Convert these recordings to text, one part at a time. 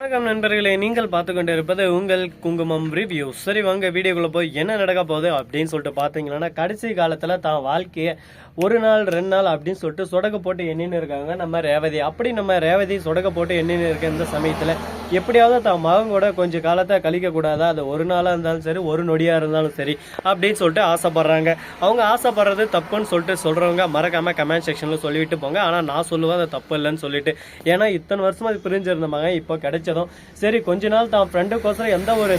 வணக்கம் நண்பர்களே நீங்கள் பார்த்து கொண்டு இருப்பது உங்கள் குங்குமம் ரிவ்யூ சரி வாங்க வீடியோக்குள்ள போய் என்ன நடக்க போகுது அப்படின்னு சொல்லிட்டு பார்த்தீங்கன்னா கடைசி காலத்தில் தான் வாழ்க்கையை ஒரு நாள் ரெண்டு நாள் அப்படின்னு சொல்லிட்டு சொடக்க போட்டு எண்ணின்னு இருக்காங்க. நம்ம ரேவதி. அப்படி நம்ம ரேவதி சொடக்க போட்டு எண்ணின்னு இருக்க இந்த சமயத்தில் எப்படியாவது தான் மகன் கூட கொஞ்சம் காலத்தை கழிக்கக்கூடாதா அது ஒரு நாளாக இருந்தாலும் சரி ஒரு நொடியாக இருந்தாலும் சரி அப்படின்னு சொல்லிட்டு ஆசைப்படுறாங்க. அவங்க ஆசைப்படுறது தப்புன்னு சொல்லிட்டு சொல்கிறவங்க மறக்காமல் கமெண்ட் செக்ஷனில் சொல்லிவிட்டு போங்க. ஆனால் நான் சொல்லுவேன் அது தப்பு இல்லைன்னு சொல்லிட்டு. ஏன்னா இத்தனை வருஷமாக அது பிரிஞ்சிருந்த மகன் இப்போ கிடைச்சதும் சரி கொஞ்ச நாள் தான் ஃப்ரெண்டுக்கோசரம் எந்த ஒரு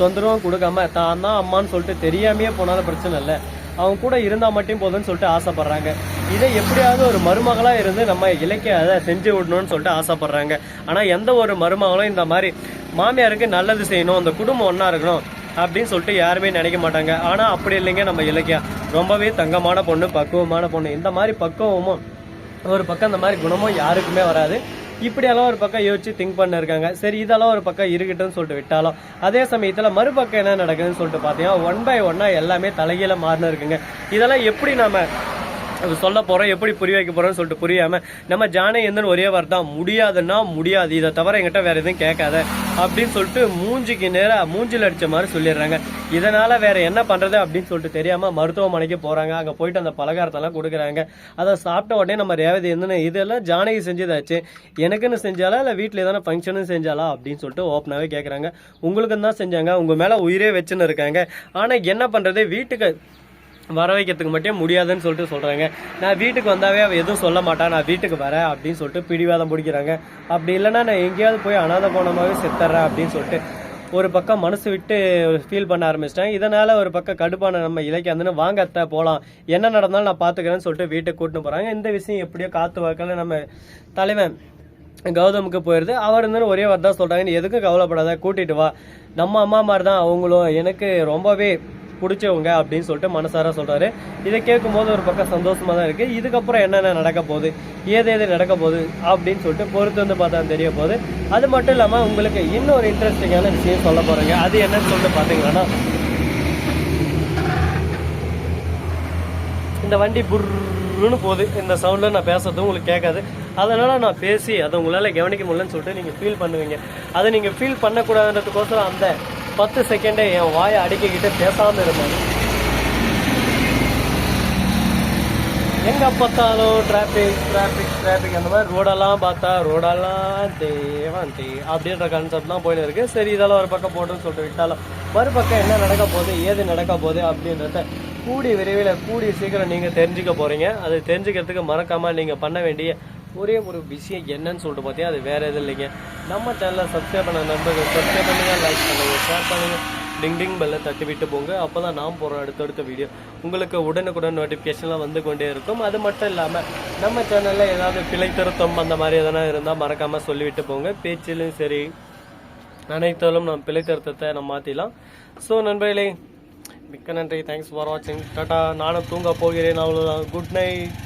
தொந்தரவும் கொடுக்காம தான் தான் அம்மான்னு சொல்லிட்டு தெரியாமையே போனாலும் பிரச்சனை இல்லை. அவங்க கூட இருந்தால் மட்டும் போதும்னு சொல்லிட்டு ஆசைப்படுறாங்க. இதை எப்படியாவது ஒரு மருமகளாக இருந்து நம்ம இலக்கிய அதை செஞ்சு விடணும்னு சொல்லிட்டு ஆசைப்படுறாங்க. ஆனால் எந்த ஒரு மருமகளும் இந்த மாதிரி மாமியாருக்கு நல்லது செய்யணும் அந்த குடும்பம் ஒன்றா இருக்கணும் அப்படின்னு சொல்லிட்டு யாருமே நினைக்க மாட்டாங்க. ஆனால் அப்படி இல்லைங்க நம்ம இலக்கியா. ரொம்பவே தங்கமான பொண்ணு பக்குவமான பொண்ணு. இந்த மாதிரி பக்குவமும் ஒரு பக்கம் இந்த மாதிரி குணமும் யாருக்குமே வராது. இப்படியெல்லாம் ஒரு பக்கம் யோசிச்சு திங்க் பண்ணிருக்காங்க. சரி இதெல்லாம் ஒரு பக்கம் இருக்கட்டும்னு சொல்லிட்டு விட்டாலும் அதே சமயத்தில் மறுபக்கம் என்ன நடக்குதுன்னு சொல்லிட்டு பார்த்தீங்கன்னா ஒன் பை ஒன்னாக எல்லாமே தலைகீழ மாறினு இருக்குங்க. இதெல்லாம் எப்படி நம்ம சொல்ல போறோம் எப்படி புரிய வைக்க போறோம்னு சொல்லிட்டு புரியாம நம்ம ஜானகேந்திரன் ஒரே வார்த்தை தான் முடியாதுன்னா முடியாது இதை தவிர எங்கிட்ட வேற எதுவும் கேட்காத அப்படின்னு சொல்லிட்டு மூஞ்சிக்கு நேரா மூஞ்சில் அடிச்ச மாதிரி சொல்லிடுறாங்க. இதனால வேற என்ன பண்றது அப்படின்னு சொல்லிட்டு தெரியாம மருத்துவமனைக்கு போறாங்க. அங்க போயிட்டு அந்த பலகாரத்தெல்லாம் கொடுக்குறாங்க. அதை சாப்பிட்ட உடனே நம்ம ரேவதி என்ன இதெல்லாம் ஜானகி செஞ்சதாச்சு எனக்குன்னு செஞ்சாலா இல்லை வீட்டில் எதனா ஃபங்க்ஷனும் செஞ்சாலா அப்படின்னு சொல்லிட்டு ஓப்பனாகவே கேட்குறாங்க உங்களுக்கு தான் செஞ்சாங்க. உங்க மேல உயிரே வச்சுன்னு இருக்காங்க. ஆனா என்ன பண்றது? வீட்டுக்கு வர வைக்கிறதுக்கு மட்டும் முடியாதுன்னு சொல்லிட்டு சொல்கிறாங்க நான் வீட்டுக்கு வந்தாவே அவள் எதுவும் சொல்ல மாட்டான் நான் வீட்டுக்கு வரேன் அப்படின்னு சொல்லிட்டு பிடிவாதம் பிடிக்கிறாங்க. அப்படி இல்லைன்னா நான் எங்கேயாவது போய் அனாத போனமாகவே செத்துறேன் அப்படின்னு சொல்லிட்டு ஒரு பக்கம் மனசு விட்டு ஃபீல் பண்ண ஆரம்பிச்சிட்டாங்க இதனால் ஒரு பக்கம் கடுப்பான நம்ம இலக்கிய வந்து வாங்க அத்தை போகலாம் என்ன நடந்தாலும் நான் பார்த்துக்கிறேன்னு சொல்லிட்டு வீட்டுக்கு கூட்டின்னு போகிறாங்க இந்த விஷயம் எப்படியோ காத்து வாக்கில் நம்ம தலைவன் கௌதமுக்கு போயிடுது அவர் இருந்தாலும் ஒரே வார்த்தை தான் சொல்கிறாங்க நீ எதுக்கும் கவலைப்படாத கூட்டிகிட்டு வா. நம்ம அம்மா மாதிரி தான் அவங்களும். எனக்கு ரொம்பவே பிடிச்சவங்க அப்படின்னு சொல்லிட்டு மனசார சொல்றாரு. இதை கேட்கும்போது ஒரு பக்கம் சந்தோஷமா தான் இருக்கு. இதுக்கப்புறம் என்னென்ன நடக்க போகுது? ஏது ஏது நடக்க போகுது? அப்படின்னு சொல்லிட்டு பொறுத்து வந்து பார்த்தா தெரிய போகுது. அது மட்டும் இல்லாமல் உங்களுக்கு இன்னொரு இன்ட்ரெஸ்டிங்கான விஷயம் சொல்ல போறேங்க. அது என்னன்னு சொல்லிட்டு பார்த்தீங்கன்னா இந்த வண்டி புர்ருன்னு போகுது. இந்த சவுண்டில் நான் பேசுறது உங்களுக்கு கேட்காது. அதனால நான் பேசி அதை உங்களால் கவனிக்க முடியலன்னு சொல்லிட்டு நீங்கள் ஃபீல் பண்ணுவீங்க. அதை நீங்கள் ஃபீல் பண்ணக்கூடாதுன்றதுக்கோசரம் அந்த பத்து செகண்டே என் வாயை அடிக்கிக்கிட்டு பேசாமல் இருந்தேன். எங்க பார்த்தாலும் டிராஃபிக் டிராஃபிக் டிராஃபிக் அந்த மாதிரி ரோடெல்லாம் பார்த்தா ரோடெல்லாம் தேவன் தே அப்படின்ற கான்செப்ட் தான் போயின்னு இருக்கு. சரி இதெல்லாம் ஒரு பக்கம் போட்டுன்னு சொல்லிட்டு விட்டாலும் மறுபக்கம் என்ன நடக்க போகுது ஏது நடக்க போகுது அப்படின்றத கூடி விரைவில் கூடி சீக்கிரம் நீங்கள் தெரிஞ்சுக்க போகிறீங்க அது தெரிஞ்சுக்கிறதுக்கு மறக்காமல் நீங்கள் பண்ண வேண்டிய ஒரே ஒரு விஷயம் என்னன்னு சொல்லிட்டு பார்த்தீங்கன்னா அது வேற எதுவும் இல்லைங்க. நம்ம சேனலை சப்ஸ்கிரைப் பண்ண நண்பர்கள் சப்ஸ்கிரைப் பண்ணுங்கள் லைக் பண்ணுங்கள் ஷேர் பண்ணுங்கள் டிங் டிங் பெல்லை தட்டி விட்டு போங்க. அப்போ தான் நாம் போகிற அடுத்தடுத்த வீடியோ உங்களுக்கு உடனுக்குடன் நோட்டிஃபிகேஷன்லாம் வந்து கொண்டே இருக்கும். அது மட்டும் இல்லாமல் நம்ம சேனலில் ஏதாவது பிழை திருத்தம் அந்த மாதிரி எதனா இருந்தால் மறக்காமல் சொல்லிவிட்டு போங்க. பேச்சிலும் சரி அனைத்தாலும் நம்ம பிழை திருத்தத்தை நம்ம மாற்றிடலாம் ஸோ நண்பர்களே மிக்க நன்றி. தேங்க்ஸ் ஃபார் வாட்சிங் டாட்டா நானும் தூங்க போகிறேன். அவ்வளோதான் குட் நைட்